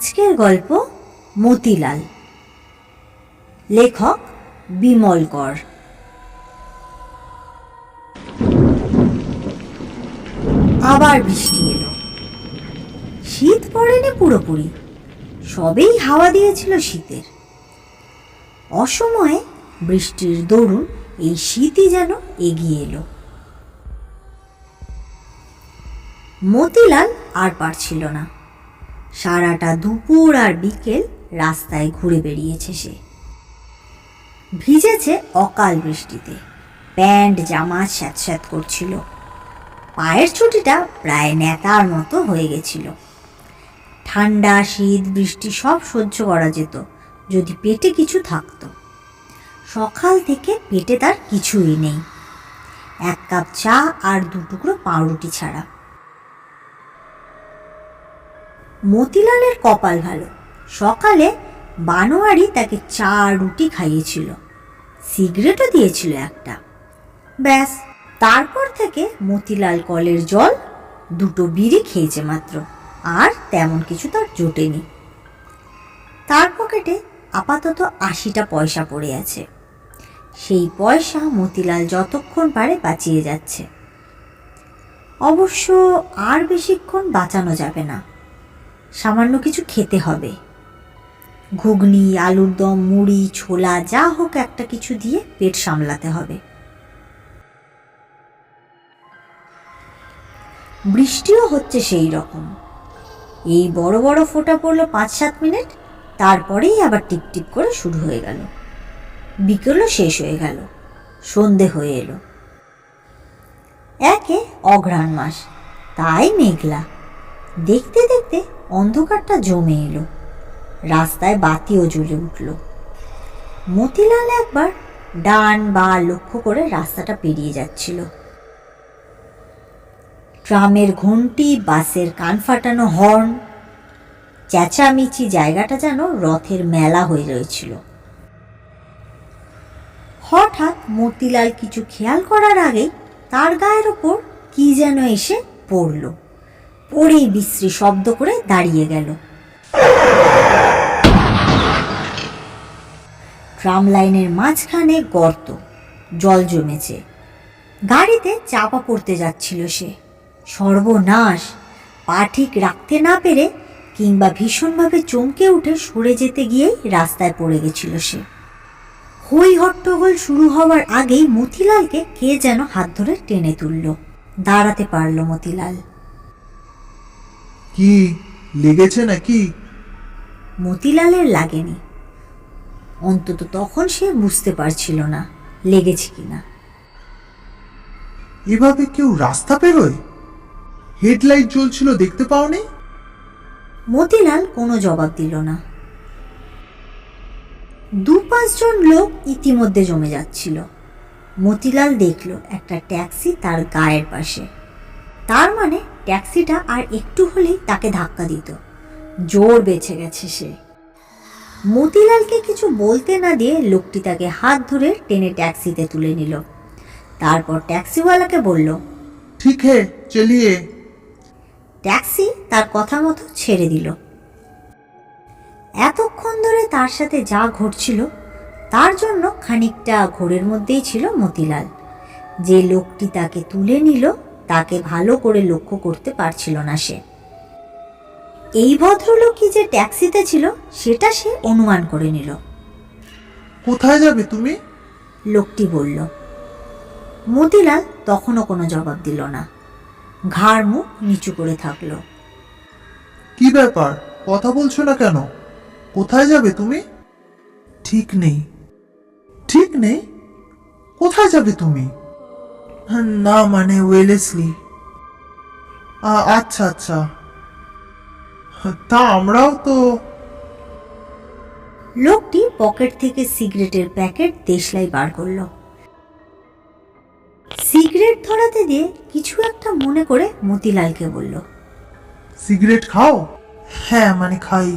আজকের গল্প মতিলাল। লেখক বিমল কর। আবার বৃষ্টি এলো। শীত পড়েনি পুরোপুরি, সবেই হাওয়া দিয়েছিল শীতের। অসময়ে বৃষ্টির দরুন এই শীতই যেন এগিয়ে এলো। মতিলাল আর পারছিল না। সারাটা দুপুর আর বিকেল রাস্তায় ঘুরে বেরিয়েছে সে। ভিজেছে অকাল বৃষ্টিতে। প্যান্ট, জামা স্যাঁতস্যাঁত করছিল। পায়ের ছুটিটা প্রায় নেতার মতো হয়ে গেছিল। ঠান্ডা, শীত, বৃষ্টি সব সহ্য করা যেত, যদি পেটে কিছু থাকতো। সকাল থেকে পেটে তার কিছুই নেই। এক কাপ চা আর দু টুকরো পাউরুটি ছাড়া। মতিলালের কপাল ভালো। সকালে বানোয়ারি তাকে চা, রুটি খাইয়েছিল। সিগারেটও দিয়েছিল একটা। ব্যাস, তারপর থেকে মতিলাল কলের জল, দুটো বিড়ি খেয়েছে মাত্র। আর তেমন কিছু তার জোটেনি। তার পকেটে আপাতত আশিটা পয়সা পড়ে আছে। সেই পয়সা মতিলাল যতক্ষণ পারে বাঁচিয়ে যাচ্ছে। অবশ্য আর বেশিক্ষণ বাঁচানো যাবে না। সামান্য কিছু খেতে হবে। ঘুগনি, আলুর দম, মুড়ি, ছোলা, যা হোক একটা কিছু দিয়ে পেট সামলাতে হবে। বৃষ্টিও হচ্ছে সেই রকম। এই বড় বড় ফোঁটা পড়ল পাঁচ সাত মিনিট, তারপরেই আবার টিপটিপ করে শুরু হয়ে গেল। বিকেলও শেষ হয়ে গেল, সন্ধে হয়ে এলো। একে অঘ্রাণ মাস, তাই মেঘলা। দেখতে দেখতে অন্ধকারটা জমে এলো। রাস্তায় বাতিও জ্বলে উঠল। মতিলাল একবার ডান বা লক্ষ্য করে রাস্তাটা পেরিয়ে যাচ্ছিল। ট্রামের ঘন্টি বাসের কান ফাটানো হর্ন, চেঁচামেচি জায়গাটা যেন রথের মেলা হয়ে রয়েছিল। হঠাৎ মতিলাল কিছু খেয়াল করার আগেই তার গায়ের ওপর কি যেন এসে পড়ল। পড়েই বিশ্রী শব্দ করে দাঁড়িয়ে গেল। ট্রাম লাইনের মাঝখানে গর্ত, জল জমেছে। গাড়িতে চাপা পড়তে যাচ্ছিল সে। সর্বনাশ, পা ঠিক রাখতে না পেরে কিংবা ভীষণভাবে চমকে উঠে সরে যেতে গিয়েই রাস্তায় পড়ে গেছিল সে। হই হট্টগোল শুরু হওয়ার আগেই মতিলালকে কে যেন হাত ধরে টেনে তুলল। দাঁড়াতে পারল মতিলাল। কি লেগেছে নাকি? মতিলালের লাগেনি। অন্তত তখন সে বুঝতে পারছিল না লেগেছে কিনা। এভাবে কেউ রাস্তা পেরোয়? হেডলাইট জ্বলছিল দেখতে পাওনি? মতিলাল কোনো জবাব দিল না। দু পাঁচজন লোক ইতিমধ্যে জমে যাচ্ছিল। মতিলাল দেখল একটা ট্যাক্সি তার গায়ের পাশে। তার মানে ট্যাক্সিটা আর একটু হলেই তাকে ধাক্কা দিত। জোর বেঁচে গেছে সে। মতিলালকে কিছু বলতে না দিয়ে লোকটি তাকে হাত ধরে টেনে ট্যাক্সিতে তুলে নিল। তারপর ট্যাক্সিওয়ালাকে বলল ঠিক হে চলিয়ে। ট্যাক্সি তার কথা মতো ছেড়ে দিল। এতক্ষণ ধরে তার সাথে যা ঘটছিল তার জন্য খানিকটা ঘোরের মধ্যেই ছিল মতিলাল। যে লোকটি তাকে তুলে নিল তাকে ভালো করে লক্ষ্য করতে পারছিল না সে। এই ভদ্রলোকই যে ট্যাক্সিতে ছিল সেটা সে অনুমান করে নিল। কোথায় যাবে তুমি? লোকটি বলল মতিলাল তখনও কোনো জবাব দিল না। ঘাড় মুখ নিচু করে থাকল। কি ব্যাপার? কথা বলছো না কেন? কোথায় যাবে তুমি? ঠিক নেই। ঠিক নেই? কোথায় যাবে তুমি? না মানে ওয়েলেসলি। আচ্ছা আচ্ছা। তা আমরাও তো লোকটি পকেট থেকে সিগারেটের প্যাকেট দেশলাই বার করল। সিগারেট ধরাতে দিয়ে কিছু একটা মনে করে মতিলালকে বলল সিগারেট খাও? হ্যাঁ মানে খাই।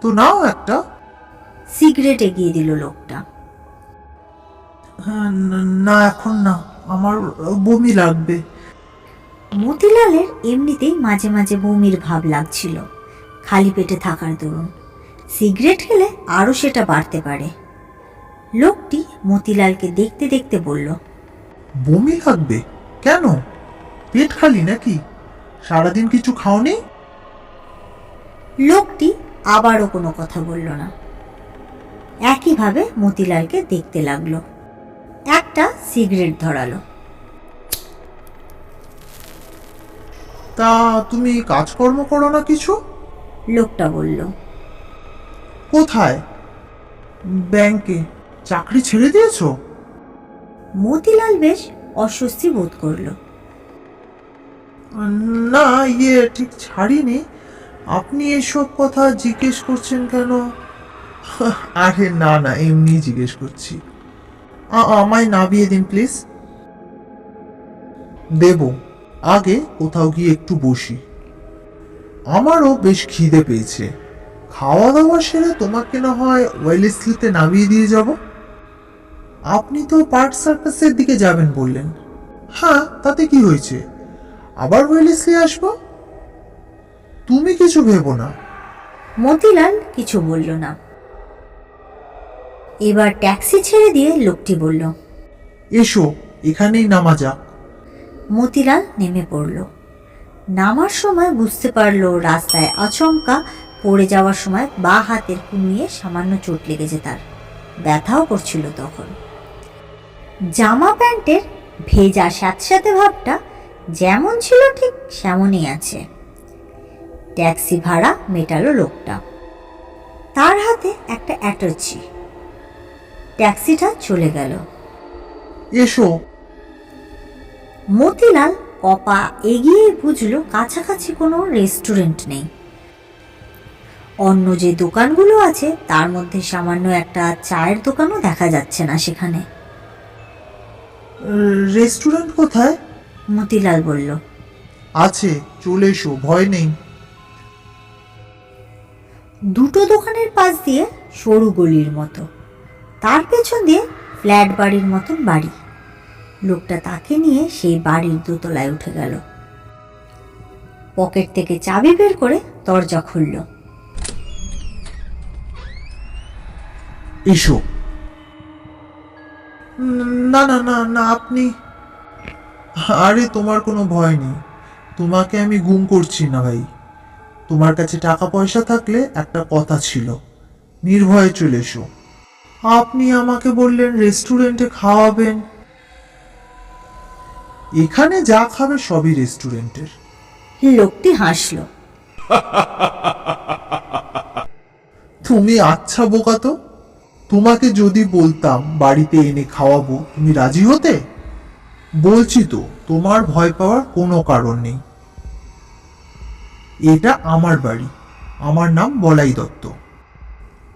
তো নাও একটা। সিগারেট এগিয়ে দিল লোকটা। ন- না এখন না। আমার বমি লাগবে। মতিলালের এমনিতেই মাঝে মাঝে বমির ভাব লাগছিল। খালি পেটে থাকার দরুন। সিগারেট খেলে আরও সেটা বাড়তে পারে। লোকটি মতিলালকে দেখতে দেখতে বলল বমি লাগবে? কেন? পেট খালি নাকি? সারাদিন কিছু খাওনি? লোকটি আবারও কোনো কথা বলল না। একইভাবে মতিলালকে দেখতে লাগল। একটা সিগারেট ধরালো। তা তুমি কাজকর্ম করো না কিছু? লোকটা বলল কোথায়? ব্যাংকে। চাকরি ছেড়ে দিয়েছ? মতিলাল বেশ অস্বস্তি বোধ করল। না ইয়ে ঠিক ছাড়িনি। আপনি এসব কথা জিজ্ঞেস করছেন কেন? আরে না না এমনি জিজ্ঞেস করছি। আমায় নামিয়ে দিন প্লিজ দেব, আগে কোথাও গিয়ে একটু বসি। আমারও বেশ খিদে পেয়েছে। খাওয়া দাওয়া সেরে তোমাকে না হয় ওয়েলেসলিতে নামিয়ে দিয়ে যাব? আপনি তো পার্ক সার্কাসের দিকে যাবেন বললেন। হ্যাঁ তাতে কি হয়েছে? আবার ওয়েলেসলি আসব? তুমি কিছু ভেবো না। মতিলাল কিছু বলল না। এবার ট্যাক্সি ছেড়ে দিয়ে লোকটি বলল এসো এখানেই নামা যাক। মতিলাল নেমে পড়ল। নামার সময় বুঝতে পারল রাস্তায় আচমকা পড়ে যাওয়ার সময় বা হাতের কুমিয়ে সামান্য চোট লেগেছে তার। ব্যথাও করছিল তখন। জামা প্যান্টের ভেজা স্যাঁতস্যাঁতে ভাবটা যেমন ছিল ঠিক সেমনই আছে। ট্যাক্সি ভাড়া মেটালো লোকটা। তার হাতে একটা অ্যাটাচি। ট্যাক্সিটা চলে গেল। এসো। মতিলাল কপা এগিয়ে বুঝলো কাছাকাছি কোনো রেস্টুরেন্ট নেই। অন্য যে দোকানগুলো আছে তার মধ্যে সামান্য একটা চায়ের দোকানও দেখা যাচ্ছে না সেখানে। রেস্টুরেন্ট কোথায়? মতিলাল বলল। আছে চলে এসো ভয় নেই। দুটো দোকানের পাশ দিয়ে সরু গলির মতো। তার পেছন দিয়ে ফ্ল্যাট বাড়ির মতন বাড়ি। লোকটা তাকে নিয়ে সেই বাড়ির দোতলায় উঠে গেল। পকেট থেকে চাবি বের করে দরজা খুলল। এসো। না না না না, আপনি আরে, তোমার কোনো ভয় নেই। তোমাকে আমি গুম করছি না ভাই। তোমার কাছে টাকা পয়সা থাকলে একটা কথা ছিল। নির্ভয়ে চলে এসো। আপনি আমাকে বললেন রেস্টুরেন্টে খাওয়াবেন। এখানে যা খাবে সবই রেস্টুরেন্টের। লোকটি হাসলো। তুমি আচ্ছা বোকা তো। তোমাকে যদি বলতাম বাড়িতে এনে খাওয়াবো তুমি রাজি হতে? বলছি তো তোমার ভয় পাওয়ার কোনো কারণ নেই। এটা আমার বাড়ি। আমার নাম বলাই দত্ত।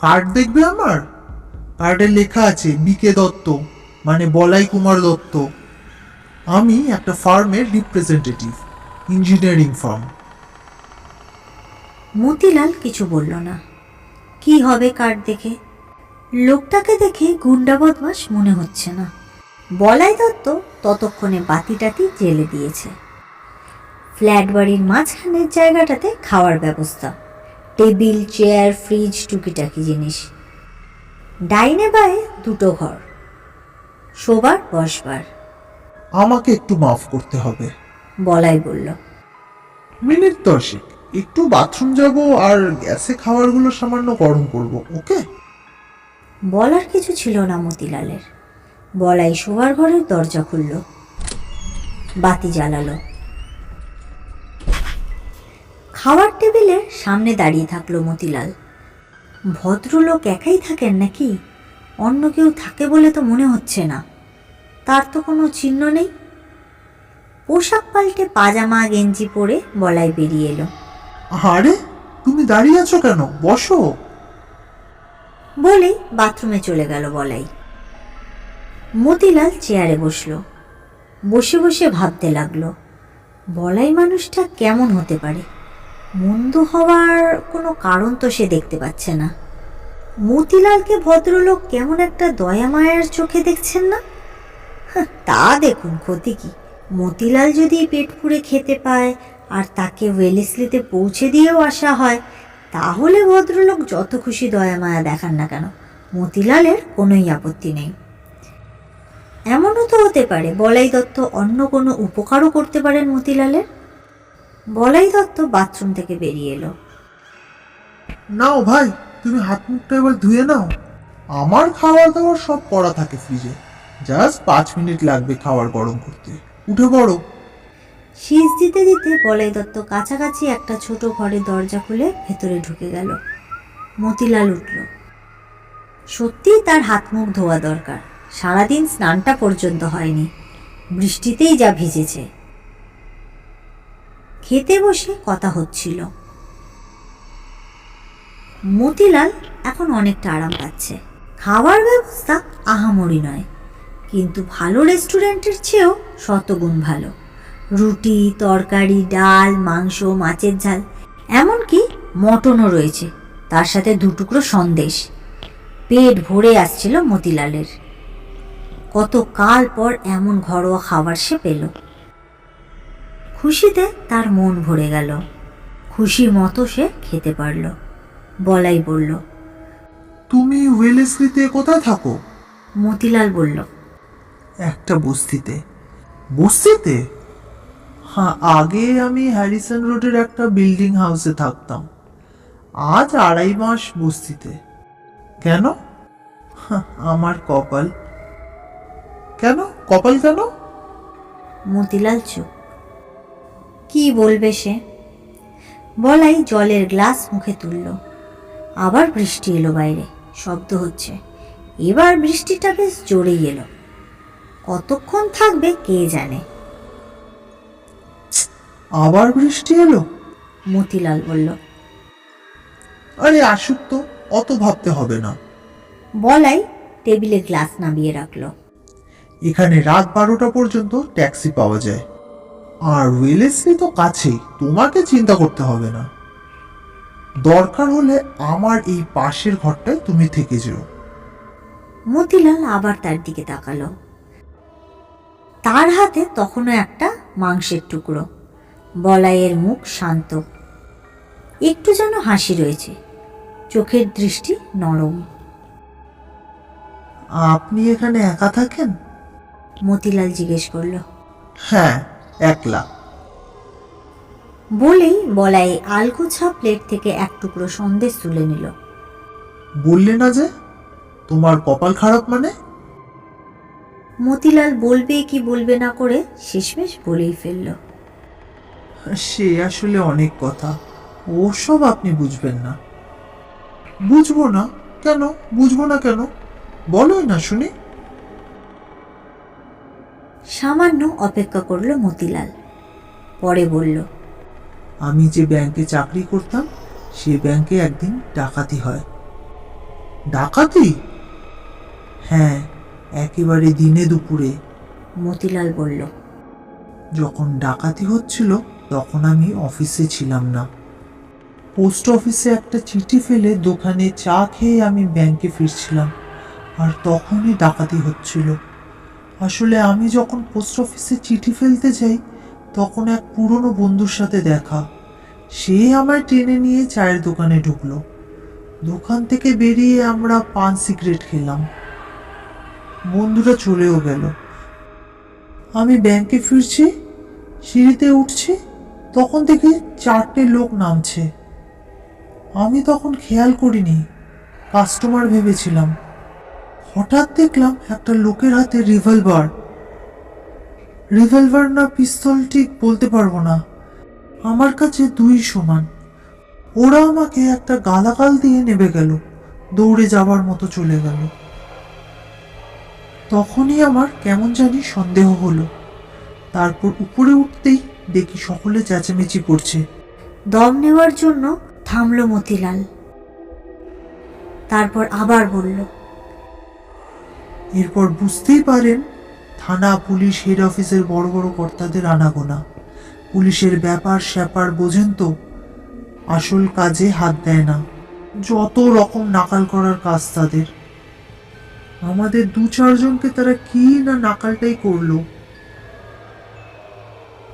কার্ড দেখবে আমার? কার্ডে লেখা আছে বিকে দত্ত মানে বলাই কুমার দত্ত। আমি একটা ফার্মের রিপ্রেজেন্টেটিভ ইঞ্জিনিয়ারিং ফার্ম মতিলাল কিছু বলল না। কি হবে কার্ড দেখে? লোকটাকে দেখে গুন্ডা বদমাস মনে হচ্ছে না। বলাই দত্ত ততক্ষণে বাতি টাতি জেলে দিয়েছে। ফ্ল্যাট বাড়ির মাঝখানের জায়গাটাতে খাওয়ার ব্যবস্থা। টেবিল, চেয়ার, ফ্রিজ, টুকিটাকি জিনিস। ডাইনে বায়ে দুটো ঘর শোবার বসবার। আমাকে একটু মাফ করতে হবে। বলাই বলল মিনিট দশেক একটু বাথরুম যাব আর গ্যাসে খাবারগুলো সামান্য গরম করব ওকে? বলার কিছু ছিল না মতিলালের। বলাই শোবার ঘরের দরজা খুলল বাতি জ্বালালো। খাওয়ার টেবিলের সামনে দাঁড়িয়ে থাকল মতিলাল। ভদ্রলোক একাই থাকেন নাকি? অন্য কেউ থাকে বলে তো মনে হচ্ছে না। তার তো কোনো চিহ্ন নেই। পোশাক পাল্টে পাজামা গেঞ্জি পরে বলাই বেরিয়ে এলো। আরে তুমি দাঁড়িয়ে আছো কেন? বসো। বলেই বাথরুমে চলে গেল বলাই। মতিলাল চেয়ারে বসল। বসে বসে ভাবতে লাগল বলাই মানুষটা কেমন হতে পারে? মন্দ হওয়ার কোনো কারণ তো সে দেখতে পাচ্ছে না। মতিলালকে ভদ্রলোক কেমন একটা দয়া মায়ার চোখে দেখছেন না? তা দেখুন ক্ষতি কি। মতিলাল যদি পেট পুড়ে খেতে পায় আর তাকে ওয়েলেসলিতে পৌঁছে দিয়েও আসা হয়, তাহলে ভদ্রলোক যত খুশি দয়া মায়া দেখান না কেন। মতিলালের কোনোই আপত্তি নেই। এমনও তো হতে পারে, বলাই দত্ত অন্য কোনো উপকারও করতে পারেন মতিলালের। বলাই দত্ত বাথরুম থেকে বেরিয়ে এলো। নাও ভাই তুমি হাত মুখটা এবার ধুয়ে নাও। আমার খাবার দাবার সব করা থাকে ফ্রিজে জাস্ট পাঁচ মিনিট লাগবে খাবার গরম করতে। উঠে পড়ো। শীষ দিতে দিতে বলাই দত্ত কাছাকাছি একটা ছোট ঘরের দরজা খুলে ভেতরে ঢুকে গেল। মতিলাল উঠল। সত্যিই তার হাত মুখ ধোয়া দরকার। সারাদিন স্নানটা পর্যন্ত হয়নি। বৃষ্টিতেই যা ভিজেছে। খেতে বসে কথা হচ্ছিল। মতিলাল এখন অনেকটা আরাম পাচ্ছে। খাওয়ার ব্যবস্থা আহামরি নয়, কিন্তু ভালো রেস্টুরেন্টের চেয়েও শতগুণ ভালো। রুটি, তরকারি, ডাল, মাংস, মাছের ঝাল, এমনকি মটনও রয়েছে, তার সাথে দুটুকরো সন্দেশ। পেট ভরে আসছিল মতিলালের। কত কাল পর এমন ঘরোয়া খাবার সে পেল। খুশিতে তার মন ভরে গেল। খুশি মতো সে খেতে পারল। বলাই বলল তুমি ওয়েলেসলিতে কোথায় থাকো? মতিলাল বলল একটা বস্তিতে। বস্তিতে? হ্যাঁ আগে আমি হ্যারিসন রোডের একটা বিল্ডিং হাউসে থাকতাম। আজ আড়াই মাস বস্তিতে। কেন? হাহ, আমার কপাল। কেন? কপাল কেন? মতিলাল চুপ। কি বলবে সে? বলাই জলের গ্লাস মুখে তুলল। আবার বৃষ্টি এলো বাইরে শব্দ হচ্ছে। এবার বৃষ্টিটা বেশ জোরেই এলো। কতক্ষণ থাকবে কে জানে? আবার বৃষ্টি এলো? মতিলাল বলল। আরে আসুক তো অত ভাবতে হবে না। বলাই টেবিলে গ্লাস নামিয়ে রাখল। এখানে রাত বারোটা পর্যন্ত ট্যাক্সি পাওয়া যায়। আর ওয়েলেসলি তো কাছেই তোমাকে চিন্তা করতে হবে না। দরকার হলে আমার এই পাশের ঘরটায় তুমি থেকে যেও। মতিলাল আবার তার দিকে তাকালো। তার হাতে তখনও একটা মাংসের টুকরো। বলাইয়ের মুখ শান্ত। একটু যেন হাসি রয়েছে। চোখের দৃষ্টি নরম। আপনি এখানে একা থাকেন? মতিলাল জিজ্ঞেস করল। হ্যাঁ একলা। বলেই বলাই আলগোছা প্লেট থেকে এক টুকরো সন্দেশ তুলে নিল। বললে না যে? তোমার কপাল খারাপ মানে? মতিলাল বলবে কি বলবে না করে শেষমেশ বলেই ফেলল। সে আসলে অনেক কথা। ওসব আপনি বুঝবেন না। বুঝব না। কেন? বুঝব না কেন? বলোই না শুনি। সামান্য অপেক্ষা করল মতিলাল। পরে বলল আমি যে ব্যাংকে চাকরি করতাম সে ব্যাংকে একদিন ডাকাতি হয়। ডাকাতি? হ্যাঁ একেবারে দিনে দুপুরে। মতিলাল বলল যখন ডাকাতি হচ্ছিল তখন আমি অফিসে ছিলাম না। পোস্ট অফিসে একটা চিঠি ফেলে দোকানে চা খেয়ে আমি ব্যাংকে ফিরছিলাম আর তখনই ডাকাতি হচ্ছিল। আসলে আমি যখন পোস্ট অফিসে চিঠি ফেলতে যাই, তখন এক পুরনো বন্ধুর সাথে দেখা। সে আমায় টেনে নিয়ে চায়ের দোকানে ঢুকলো। দোকান থেকে বেরিয়ে আমরা পান সিগারেট খেলাম। বন্ধুরা চলেও গেল। আমি ব্যাংকে ফিরছি, সিঁড়িতে উঠছি, তখন দেখি চারটে লোক নামছে। আমি তখন খেয়াল করিনি কাস্টমার ভেবেছিলাম। হঠাৎ দেখলাম একটা লোকের হাতে রিভলভার রিভলভার না পিস্তল ঠিক বলতে পারব না। আমার কাছে দুই সমান। ওরা আমাকে একটা গালাগাল দিয়ে নেবে গেল। দৌড়ে যাবার মতো চলে গেল। তখনই আমার কেমন জানি সন্দেহ হলো। তারপর উপরে উঠতেই দেখি সকলে চেঁচামেচি করছে। দম নেওয়ার জন্য থামলো মতিলাল। তারপর আবার বলল এরপর বুঝতেই পারেন, থানা, পুলিশ হেড অফিসের বড় বড় কর্তাদের আনাগোনা। পুলিশের ব্যাপার স্যাপার বোঝেন তো, আসল কাজে হাত দেয় না। যত রকম নাকাল করার কাজ তাদের। আমাদের দু চারজনকে তারা কি না নাকালটাই করল।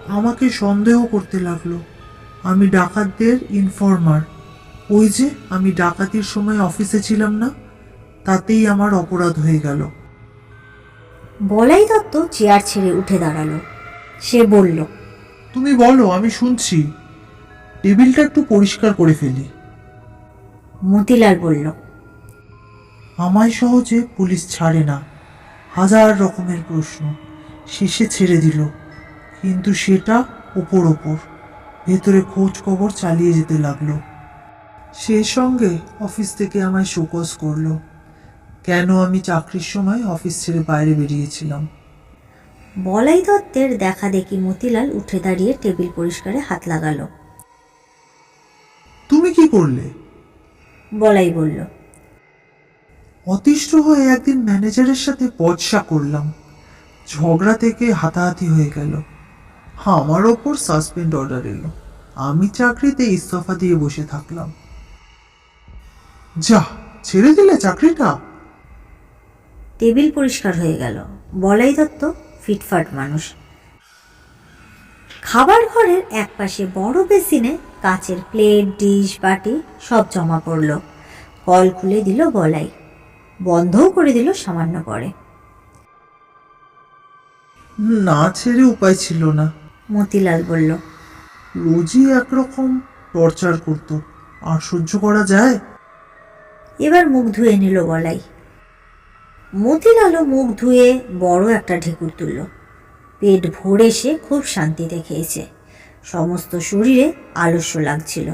আমাকে সন্দেহ করতে লাগল। আমি ডাকাতদের ইনফর্মার ওই যে আমি ডাকাতির সময় অফিসে ছিলাম না, তাতেই আমার অপরাধ হয়ে গেল। বলাই দত্ত চেয়ার ছেড়ে উঠে দাঁড়াল। সে বলল তুমি বলো আমি শুনছি। টেবিলটা একটু পরিষ্কার করে ফেলি। মতিলাল বলল আমায় সহজে পুলিশ ছাড়ে না। হাজার রকমের প্রশ্ন শেষে ছেড়ে দিল। কিন্তু সেটা ওপর ওপর। ভেতরে খোঁজ খবর চালিয়ে যেতে লাগল। সেই সঙ্গে অফিস থেকে আমায় শোকজ করল। কেন আমি চাকরির সময় অফিস ছেড়ে বাইরে বেরিয়েছিলাম? বলাই দত্তের দেখা দেখি মতিলাল উঠে দাঁড়িয়ে টেবিল পরিষ্কারে হাত লাগালো। তুমি কি করলে? বলাই বলল। অতিষ্ঠ হয়ে একদিন ম্যানেজারের সাথে পদসা করলাম। ঝগড়া থেকে হাতাহাতি হয়ে গেল। আমার ওপর সাসপেন্ড অর্ডার এলো। আমি চাকরিতে ইস্তফা দিয়ে বসে থাকলাম। যা ছেড়ে দিলে চাকরিটা? টেবিল পরিষ্কার হয়ে গেল। বলাই দত্ত ফিটফাট মানুষ। খাবার ঘরের একপাশে বড় বেসিনে কাচের প্লেট ডিশ বাটি সব জমা পড়ল। কল খুলে দিল বলাই। বন্ধও করে দিল সামান্য পরে। না ছেড়ে উপায় ছিল না। মতিলাল বলল রোজই একরকম টর্চার করতো। আর সহ্য করা যায়? এবার মুখ ধুয়ে নিল বলাই। মতিলালও মুখ ধুয়ে বড় একটা ঢেকুর তুলল। পেট ভরে সে খুব শান্তিতে খেয়েছে। সমস্ত শরীরে আলস্য লাগছিল।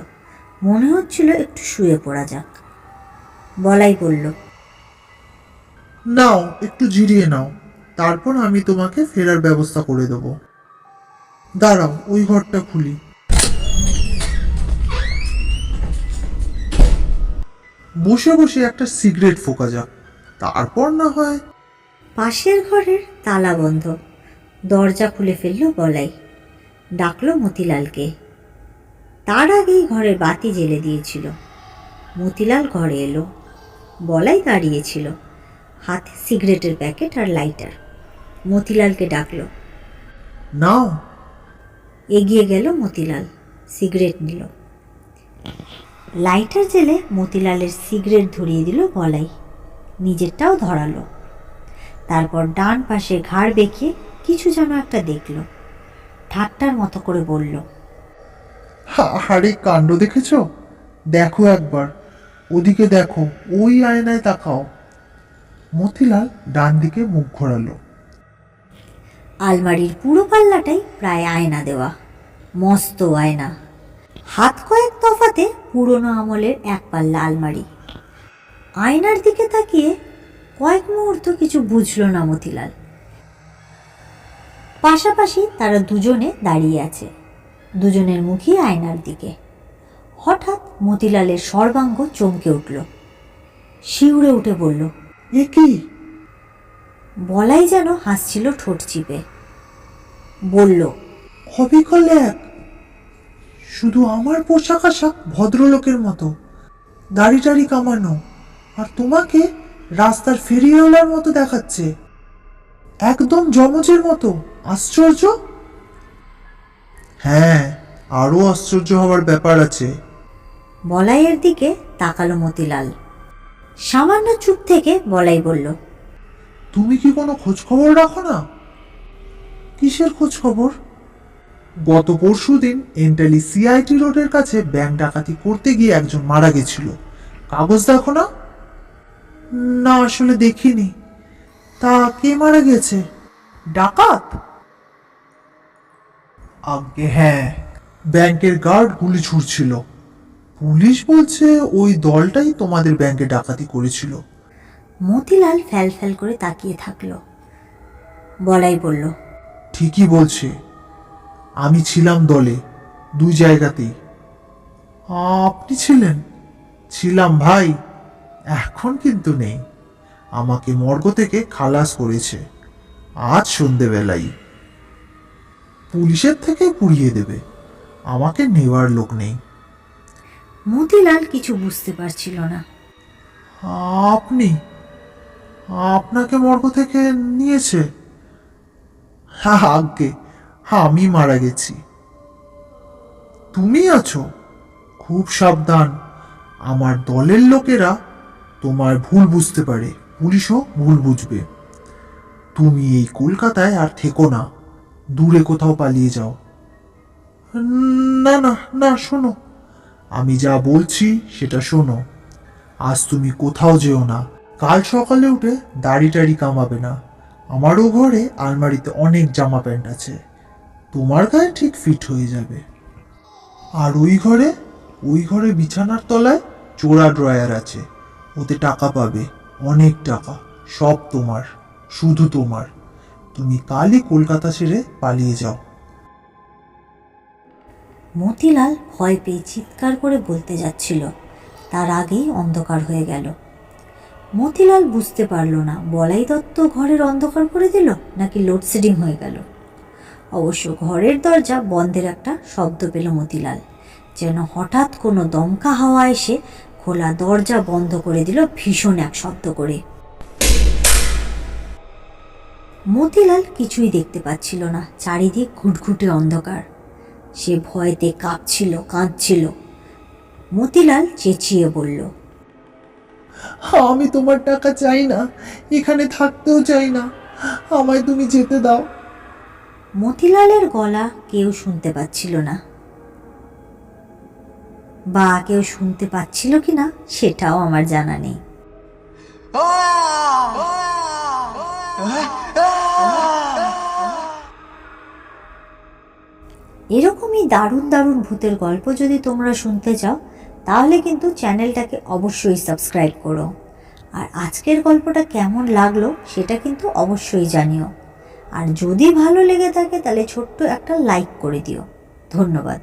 মনে হচ্ছিল একটু শুয়ে পড়া যাক। বলাই বলল নাও, একটু জিরিয়ে নাও। তারপর আমি তোমাকে ফেরার ব্যবস্থা করে দেব। দাঁড়াও, ওই ঘরটা খুলি। বসে বসে একটা সিগারেট ফোকা যাক। তারপর না হয়। পাশের ঘরের তালা বন্ধ। দরজা খুলে ফেলল বলাই। ডাকলো মতিলালকে। তার আগেই ঘরের বাতি জেলে দিয়েছিল। মতিলাল ঘরে এলো। বলাই দাঁড়িয়েছিল। হাতে সিগারেটের প্যাকেট আর লাইটার। মতিলালকে ডাকলো। নাও। এগিয়ে গেল মতিলাল। সিগারেট নিল। লাইটার জেলে মতিলালের সিগারেট ধরিয়ে দিল বলাই। নিজেরটাও ধরালো। তারপর ডান পাশে ঘাড় বেঁকিয়ে কিছু যেন একটা দেখল। ঠাট্টার মতো করে বলল হাড়ে কাণ্ড দেখেছ? দেখো একবার। ওদিকে দেখো ওই আয়নায় তাকাও। মতিলাল ডান দিকে মুখ ঘোরালো। আলমারির পুরো পাল্লাটাই প্রায় আয়না দেওয়া। মস্ত আয়না। হাত কয়েক তফাতে পুরনো আমলের এক পাল্লা আলমারি। আয়নার দিকে তাকিয়ে কয়েক মুহূর্ত কিছু বুঝল না মতিলাল। পাশাপাশি তারা দুজনে দাঁড়িয়ে আছে, দুজনের মুখই আয়নার দিকে। হঠাৎ মতিলালের সর্বাঙ্গ চমকে উঠল। শিউরে উঠে বলল, এ কি? বলাই যেন হাসছিল ঠোঁট চিপে। বলল অবিকল এক শুধু আমার পোশাক আশাক ভদ্রলোকের মতো, দাড়ি টাড়ি কামানো আর তোমাকে রাস্তার ফেরিওয়ালার মতো দেখাচ্ছে। একদম জমজের মতো। আশ্চর্য? হ্যাঁ আরও আশ্চর্য হওয়ার ব্যাপার আছে। বলাইয়ের দিকে তাকালো মতিলাল। সামান্য চুপ থেকে বলাই বলল তুমি কি কোনো খোঁজ খবর রাখো না? কিসের খোঁজ খবর গত পরশু দিন এন্টালি সিআইটি রোডের কাছে ব্যাংক ডাকাতি করতে গিয়ে একজন মারা গেছিল। কাগজ দেখো না? না আসলে দেখিনি। তা কে মারা গেছে? ডাকাত? আগে হ্যাঁ। ব্যাংকের গার্ড গুলি ছুড়ছিল। পুলিশ বলছে ওই দলটাই তোমাদের ব্যাংকে ডাকাতি করেছিল। মতিলাল ফ্যাল ফ্যাল করে তাকিয়ে থাকল। বলাই বলল ঠিকই বলছে। আমি ছিলাম দলে দুই জায়গাতেই। আপনি ছিলেন? ছিলাম ভাই। এখন কিন্তু নেই। আমাকে মর্গ থেকে খালাস করেছে। আজ সন্ধেবেলাই। পুলিশের থেকে পুড়িয়ে দেবে। আমাকে নেওয়ার লোক নেই। মতিলাল কিছু বুঝতে পারছিল না। আপনি? আপনাকে মর্গ থেকে নিয়েছে? হ্যাঁ আগে আমি মারা গেছি। তুমি আছো? খুব সাবধান। আমার দলের লোকেরা তোমার ভুল বুঝতে পারে। পুলিশও ভুল বুঝবে। তুমি এই কলকাতায় আর থেকো না। দূরে কোথাও পালিয়ে যাও। না না না, শোনো। আমি যা বলছি, সেটা শোনো। আজ তুমি কোথাও যেও না। কাল সকালে উঠে দাড়ি টাড়ি কামাবে না। আমারও ঘরে আলমারিতে অনেক জামা প্যান্ট আছে। তোমার গায়ে ঠিক ফিট হয়ে যাবে। আর ওই ঘরে ওই ঘরে বিছানার তলায় চোরা ড্রয়ার আছে। ওতে টাকা পাবে। অনেক টাকা। সব তোমার। শুধু তোমার। তুমি কালই কলকাতা ছেড়ে পালিয়ে যাও। মতিলাল ভয় পেয়ে চিৎকার করে বলতে যাচ্ছিল। তার আগেই অন্ধকার হয়ে গেল। মতিলাল বুঝতে পারল না, বলাই দত্ত ঘরের অন্ধকার করে দিল নাকি লোডশেডিং হয়ে গেল? অবশ্য ঘরের দরজা বন্ধের একটা শব্দ পেল মতিলাল, যেন হঠাৎ কোনো দমকা হাওয়া এসে খোলা দরজা বন্ধ করে দিল ভীষণ এক শব্দ করে। মতিলাল কিছুই দেখতে পাচ্ছিল না চারিদিক ঘুটঘুটে অন্ধকার। সে ভয়তে কাঁপছিল কাঁদছিল। মতিলাল চেঁচিয়ে বলল আমি তোমার টাকা চাই না এখানে থাকতেও চাই না। আমায় তুমি যেতে দাও। মতিলালের গলা কেউ শুনতে পাচ্ছিল না। বা কেউ শুনতে পাচ্ছিল কি না সেটাও আমার জানা নেই। এরকমই দারুণ দারুণ ভূতের গল্প যদি তোমরা শুনতে চাও, তাহলে কিন্তু চ্যানেলটাকে অবশ্যই সাবস্ক্রাইব করো। আর আজকের গল্পটা কেমন লাগল সেটা কিন্তু অবশ্যই জানিও। আর যদি ভালো লেগে থাকে তাহলে ছোট্ট একটা লাইক করে দিও। ধন্যবাদ।